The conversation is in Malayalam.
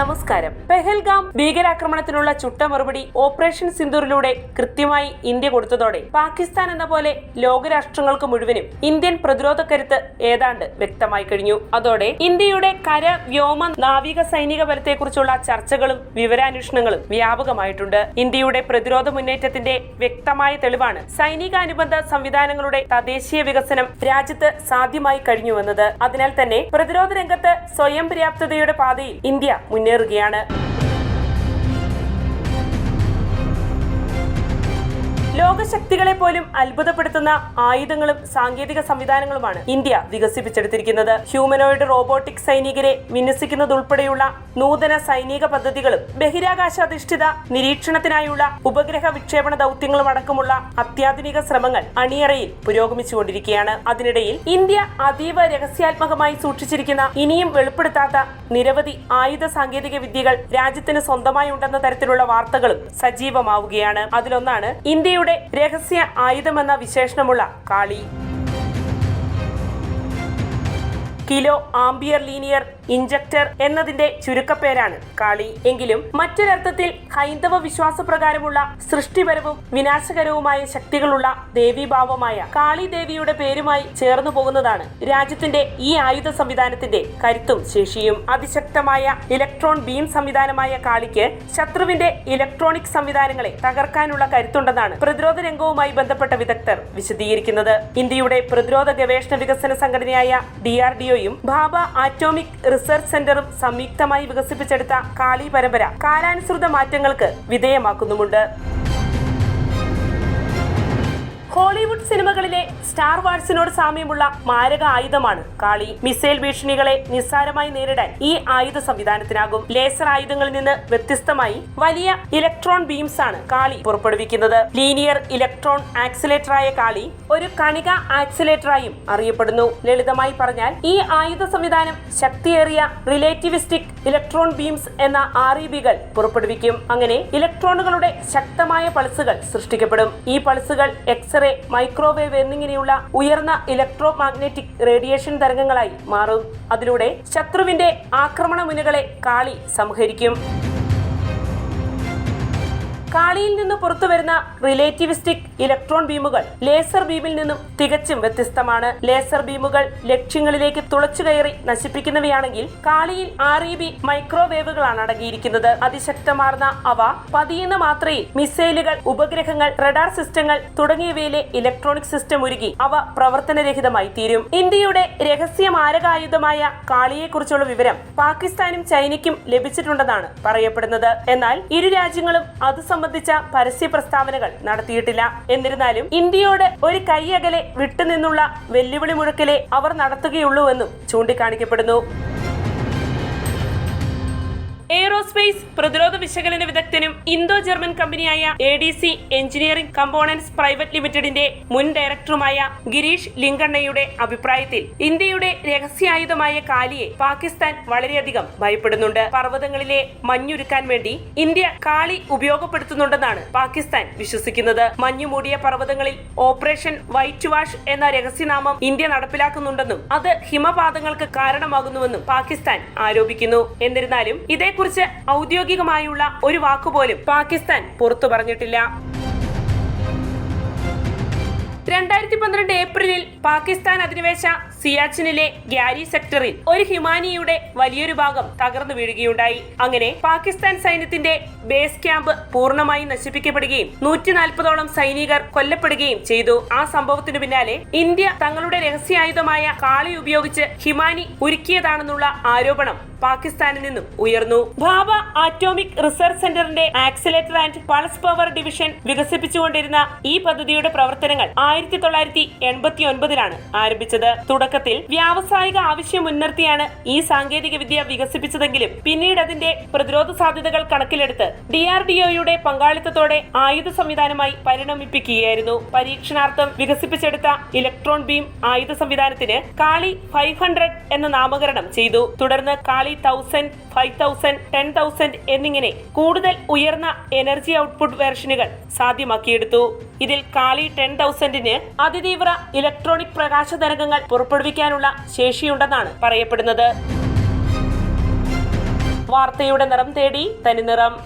നമസ്കാരം. പെഹൽഗാം ഭീകരാക്രമണത്തിനുള്ള ചുട്ട മറുപടി ഓപ്പറേഷൻ സിന്ദൂറിലൂടെ കൃത്യമായി ഇന്ത്യ കൊടുത്തതോടെ പാകിസ്ഥാൻ എന്ന പോലെ ലോകരാഷ്ട്രങ്ങൾക്ക് മുഴുവനും ഇന്ത്യൻ പ്രതിരോധ കരുത്ത് ഏതാണ്ട് വ്യക്തമായി കഴിഞ്ഞു. അതോടെ ഇന്ത്യയുടെ കര വ്യോമ നാവിക സൈനിക ബലത്തെക്കുറിച്ചുള്ള ചർച്ചകളും വിവരാന്വേഷണങ്ങളും വ്യാപകമായിട്ടുണ്ട്. ഇന്ത്യയുടെ പ്രതിരോധ മുന്നേറ്റത്തിന്റെ വ്യക്തമായ തെളിവാണ് സൈനികാനുബന്ധ സംവിധാനങ്ങളുടെ തദ്ദേശീയ വികസനം രാജ്യത്ത് സാധ്യമായി കഴിഞ്ഞുവെന്നത്. അതിനാൽ തന്നെ പ്രതിരോധ രംഗത്ത് സ്വയം പര്യാപ്തതയുടെ പാതയിൽ ഇന്ത്യ മുന്നേറുകയാണ്. ലോകശക്തികളെ പോലും അത്ഭുതപ്പെടുത്തുന്ന ആയുധങ്ങളും സാങ്കേതിക സംവിധാനങ്ങളുമാണ് ഇന്ത്യ വികസിപ്പിച്ചെടുത്തിരിക്കുന്നത്. ഹ്യൂമനോയിഡ് റോബോട്ടിക് സൈനികരെ വിന്യസിക്കുന്നതുൾപ്പെടെയുള്ള നൂതന സൈനിക പദ്ധതികളും ബഹിരാകാശാധിഷ്ഠിത നിരീക്ഷണത്തിനായുള്ള ഉപഗ്രഹ വിക്ഷേപണ ദൗത്യങ്ങളും അടക്കമുള്ള അത്യാധുനിക ശ്രമങ്ങൾ അണിയറയിൽ പുരോഗമിച്ചുകൊണ്ടിരിക്കുകയാണ്. അതിനിടയിൽ ഇന്ത്യ അതീവ രഹസ്യാത്മകമായി സൂക്ഷിച്ചിരിക്കുന്ന ഇനിയും വെളിപ്പെടുത്താത്ത നിരവധി ആയുധ സാങ്കേതിക വിദ്യകൾ രാജ്യത്തിന് സ്വന്തമായി ഉണ്ടെന്ന തരത്തിലുള്ള വാർത്തകളും സജീവമാവുകയാണ്. അതിലൊന്നാണ് ഇന്ത്യയുടെ രഹസ്യ ആയുധമെന്ന വിശേഷണമുള്ള Kali. Kilo ampere linear injector എന്നതിന്റെ ചുരുക്കപ്പേരാണ് കാളി. എങ്കിലും മറ്റൊരർത്ഥത്തിൽ ഹൈന്ദവ വിശ്വാസപ്രകാരമുള്ള സൃഷ്ടിപരവും വിനാശകരവുമായ ശക്തികളുള്ള ദേവീഭാവമായ കാളി ദേവിയുടെ പേരുമായി ചേർന്നു പോകുന്നതാണ് രാജ്യത്തിന്റെ ഈ ആയുധ സംവിധാനത്തിന്റെ കരുത്തും ശേഷിയും. അതിശക്തമായ ഇലക്ട്രോൺ ബീം സംവിധാനമായ കാളിക്ക് ശത്രുവിന്റെ ഇലക്ട്രോണിക് സംവിധാനങ്ങളെ തകർക്കാനുള്ള കരുത്തുണ്ടെന്നാണ് പ്രതിരോധ രംഗവുമായി ബന്ധപ്പെട്ട വിദഗ്ധർ വിശദീകരിക്കുന്നത്. ഇന്ത്യയുടെ പ്രതിരോധ ഗവേഷണ വികസന സംഘടനയായ ഡി ആർ ഡി ഒയും ഭാബ ആറ്റോമിക് റിസർച്ച് സെന്ററും സംയുക്തമായി വികസിപ്പിച്ചെടുത്ത കാളി പരമ്പര കാലാനുസൃത മാറ്റങ്ങൾക്ക് വിധേയമാക്കുന്നുമുണ്ട്. ഹോളിവുഡ് സിനിമകളിലെ സ്റ്റാർ വാർസിനോട് സാമ്യമുള്ള മാരക ആയുധമാണ് കാളി. മിസൈൽ ഭീഷണികളെ നിസ്സാരമായി നേരിടാൻ ഈ ആയുധ സംവിധാനത്തിനാകും. ലേസർ ആയുധങ്ങളിൽ നിന്ന് വ്യത്യസ്തമായി വലിയ ഇലക്ട്രോൺ ബീംസ് ആണ് കാളി പുറപ്പെടുവിക്കുന്നത്. ലീനിയർ ഇലക്ട്രോൺ ആക്സിലേറ്ററായ കാളി ഒരു കണിക ആക്സിലേറ്ററായും അറിയപ്പെടുന്നു. ലളിതമായി പറഞ്ഞാൽ ഈ ആയുധ സംവിധാനം ശക്തിയേറിയ റിലേറ്റിവിസ്റ്റിക് ഇലക്ട്രോൺ ബീംസ് എന്ന ആർ ഇ ബികൾ പുറപ്പെടുവിക്കും. അങ്ങനെ ഇലക്ട്രോണുകളുടെ ശക്തമായ പൾസുകൾ സൃഷ്ടിക്കപ്പെടും. ഈ പൾസുകൾ എക്സ്റേ മൈക്രോവേവ് എന്നിങ്ങനെയുള്ള ഉയർന്ന ഇലക്ട്രോ മാഗ്നറ്റിക് റേഡിയേഷൻ തരംഗങ്ങളായി മാറും. അതിലൂടെ ശത്രുവിന്റെ ആക്രമണ മുനകളെ കാളി സംഹരിക്കും. കാളിയിൽ നിന്ന് പുറത്തു വരുന്ന റിലേറ്റിവിസ്റ്റിക് ഇലക്ട്രോൺ ബീമുകൾ ലേസർ ബീമിൽ നിന്നും തികച്ചും വ്യത്യസ്തമാണ്. ലേസർ ബീമുകൾ ലക്ഷ്യങ്ങളിലേക്ക് തുളച്ചു കയറി നശിപ്പിക്കുന്നവയാണെങ്കിൽ കാളിയിൽ ആർ ഇ ബി മൈക്രോവേവുകളാണ് അടങ്ങിയിരിക്കുന്നത്. അതിശക്തമാർന്ന അവ പതിയുന്ന മാത്രയിൽ മിസൈലുകൾ ഉപഗ്രഹങ്ങൾ റഡാർ സിസ്റ്റങ്ങൾ തുടങ്ങിയവയിലെ ഇലക്ട്രോണിക് സിസ്റ്റം ഒരുക്കി അവ പ്രവർത്തനരഹിതമായി തീരും. ഇന്ത്യയുടെ രഹസ്യ മാരകായുധമായ കാളിയെക്കുറിച്ചുള്ള വിവരം പാകിസ്ഥാനും ചൈനയ്ക്കും ലഭിച്ചിട്ടുണ്ടെന്നാണ് പറയപ്പെടുന്നത്. എന്നാൽ ഇരു രാജ്യങ്ങളും അത് സംബന്ധിച്ച പരസ്യ പ്രസ്താവനകൾ നടത്തിയിട്ടില്ല. എന്നിരുന്നാലും ഇന്ത്യയോട് ഒരു കൈയകലെ വിട്ടുനിന്നുള്ള വെല്ലുവിളി മുഴക്കലെ അവർ നടത്തുകയുള്ളൂവെന്നും ചൂണ്ടിക്കാണിക്കപ്പെടുന്നു. എയ്റോസ്പേസ് പ്രതിരോധ വിശകലന വിദഗ്ധനും ഇന്തോ ജർമ്മൻ കമ്പനിയായ A D C engineering components private ലിമിറ്റഡിന്റെ മുൻ ഡയറക്ടറുമായ ഗിരീഷ് ലിങ്കണ്ണയുടെ അഭിപ്രായത്തിൽ ഇന്ത്യയുടെ രഹസ്യായുധമായ കാലിയെ പാകിസ്ഥാൻ വളരെയധികം ഭയപ്പെടുന്നുണ്ട്. പർവതങ്ങളിലെ മഞ്ഞുരുക്കാൻ വേണ്ടി ഇന്ത്യ കാളി ഉപയോഗപ്പെടുത്തുന്നുണ്ടെന്നാണ് പാകിസ്ഥാൻ വിശ്വസിക്കുന്നത്. മഞ്ഞു മൂടിയ പർവതങ്ങളിൽ ഓപ്പറേഷൻ വൈറ്റ് വാഷ് എന്ന രഹസ്യനാമം ഇന്ത്യ നടപ്പിലാക്കുന്നുണ്ടെന്നും അത് ഹിമപാതങ്ങൾക്ക് കാരണമാകുന്നുവെന്നും പാകിസ്ഥാൻ ആരോപിക്കുന്നു. എന്നിരുന്നാലും ഇതേക്കുറിച്ച് ഔദ്യോഗികമായുള്ള ഒരു വാക്കുപോലും പാകിസ്ഥാൻ പുറത്തു പറഞ്ഞിട്ടില്ല രണ്ടായിരത്തി പന്ത്രണ്ട് ഏപ്രിലിൽ പാകിസ്ഥാൻ അധിനിവേശ സിയാച്ചിനിലെ ഗ്യാരി സെക്ടറിൽ ഒരു ഹിമാനിയുടെ വലിയൊരു ഭാഗം തകർന്നു വീഴുകയുണ്ടായി. അങ്ങനെ പാകിസ്ഥാൻ സൈന്യത്തിന്റെ ബേസ് ക്യാമ്പ് പൂർണമായി നശിപ്പിക്കപ്പെടുകയും നൂറ്റി നാൽപ്പതോളം സൈനികർ കൊല്ലപ്പെടുകയും ചെയ്തു. ആ സംഭവത്തിനു പിന്നാലെ ഇന്ത്യ തങ്ങളുടെ രഹസ്യായുധമായ കാളി ഉപയോഗിച്ച് ഹിമാനി ഉരുക്കിയതാണെന്നുള്ള ആരോപണം പാകിസ്ഥാനിൽ നിന്നും ഉയർന്നു. ഭാബ ആറ്റോമിക് റിസർച്ച് സെന്ററിന്റെ accelerator and pulse power division വികസിപ്പിച്ചുകൊണ്ടിരുന്ന ഈ പദ്ധതിയുടെ പ്രവർത്തനങ്ങൾ ആയിരത്തി തൊള്ളായിരത്തി എൺപത്തി ഒൻപതിലാണ് ആരംഭിച്ചത്. തുടക്കത്തിൽ വ്യാവസായിക ആവശ്യം മുൻനിർത്തിയാണ് ഈ സാങ്കേതിക വിദ്യ വികസിപ്പിച്ചതെങ്കിലും പിന്നീട് അതിന്റെ പ്രതിരോധ സാധ്യതകൾ കണക്കിലെടുത്ത് ഡി ആർ ഡി ഒയുടെ പങ്കാളിത്തത്തോടെ ആയുധ സംവിധാനമായി പരിണമിപ്പിക്കുകയായിരുന്നു. പരീക്ഷണാർത്ഥം വികസിപ്പിച്ചെടുത്ത ഇലക്ട്രോൺ ബീം ആയുധ സംവിധാനത്തിന് കാളി ഫൈവ് ഹൺഡ്രഡ് എന്ന നാമകരണം ചെയ്തു. തുടർന്ന് Kali thousand five thousand ten thousand എന്നിങ്ങനെ കൂടുതൽ ഉയർന്ന എനർജി ഔട്ട്പുട്ട് വേർഷനുകൾ സാധ്യമാക്കിയെടുത്തു. ഇതിൽ കാളി ടെൻ തൗസൻഡിന് അതിതീവ്ര ഇലക്ട്രോണിക് പ്രകാശ തരംഗങ്ങൾ പുറപ്പെടുവിക്കാനുള്ള ശേഷിയുണ്ടെന്നാണ് പറയപ്പെടുന്നത്. വാർത്തയുടെ നിറം തേടി തനി നിറം.